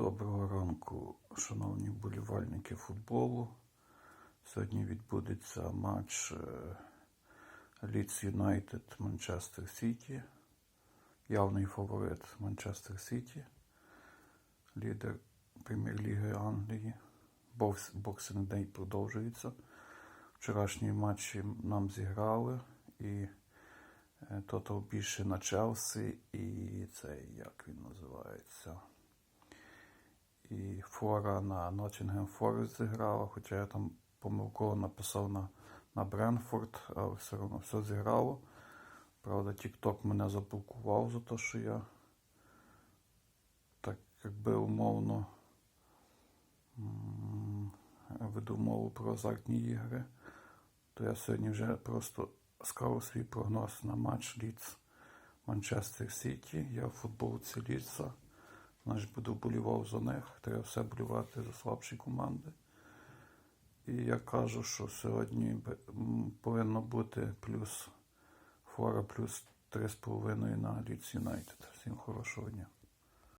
Доброго ранку, шановні вболівальники футболу. Сьогодні відбудеться матч Лідс Юнайтед Манчестер Сіті. Явний фаворит Манчестер Сіті, лідер Прем'єр-ліги Англії. Бокс- Боксинг день продовжується. Вчорашні матчі нам зіграли і е, Тотал більше на Челсі і цей, як він називається. І Фора на Ноттінгем Форест зіграла, хоча я там помилково написав на, на Бренфорд, але все одно все зіграло. Правда, TikTok мене заблокував за те, що я так якби умовно веду мову про азартні ігри. То я сьогодні вже просто сказав свій прогноз на матч Лідс Манчестер Сіті. Я в футболці Лідса. Значить, буду вболівав за них. Треба все болівати за слабші команди. І я кажу, що сьогодні повинно бути плюс фора плюс 3,5 на Ліц Юнайтед. Всім хорошого дня.